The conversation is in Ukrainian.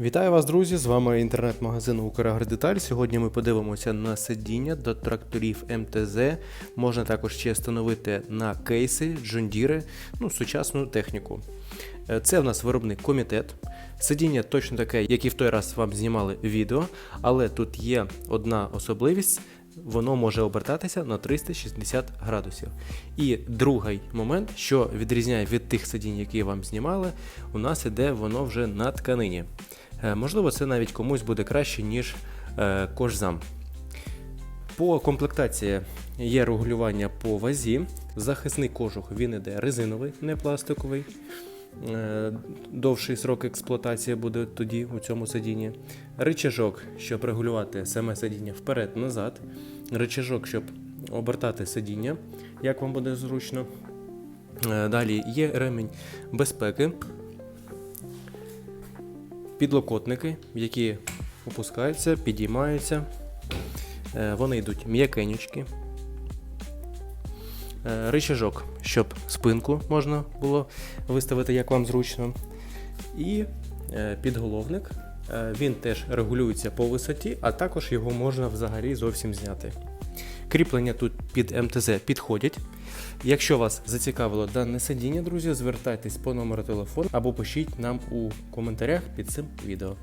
Вітаю вас, друзі! З вами інтернет-магазин Украгродеталь. Сьогодні ми подивимося на сидіння до тракторів МТЗ. Можна також ще встановити на кейси, джондіри, ну, сучасну техніку. Е, Це в нас виробник комітет. Сидіння точно таке, як і в той раз вам знімали відео, але тут є одна особливість. Воно може обертатися на 360 градусів. І другий момент, що відрізняє від тих сидінь, які вам знімали, у нас іде воно вже на тканині. Е, Можливо, це навіть комусь буде краще, ніж е, кожзам. По комплектації є регулювання по вазі. Захисний кожух він іде резиновий, не пластиковий. Е, Довший срок експлуатації буде тоді у цьому сидінні. Ричажок, щоб регулювати саме сидіння вперед-назад. Ричажок, щоб обертати сидіння, як вам буде зручно. Далі є ремінь безпеки, підлокотники, які опускаються, підіймаються. Е, Вони йдуть м'якенючки. Е, Ричажок, щоб спинку можна було виставити, як вам зручно. І е, підголовник. Він теж регулюється по висоті, а також його можна взагалі зовсім зняти. Кріплення тут під МТЗ підходять. Якщо вас зацікавило дане сидіння, друзі, звертайтесь по номеру телефону або пишіть нам у коментарях під цим відео.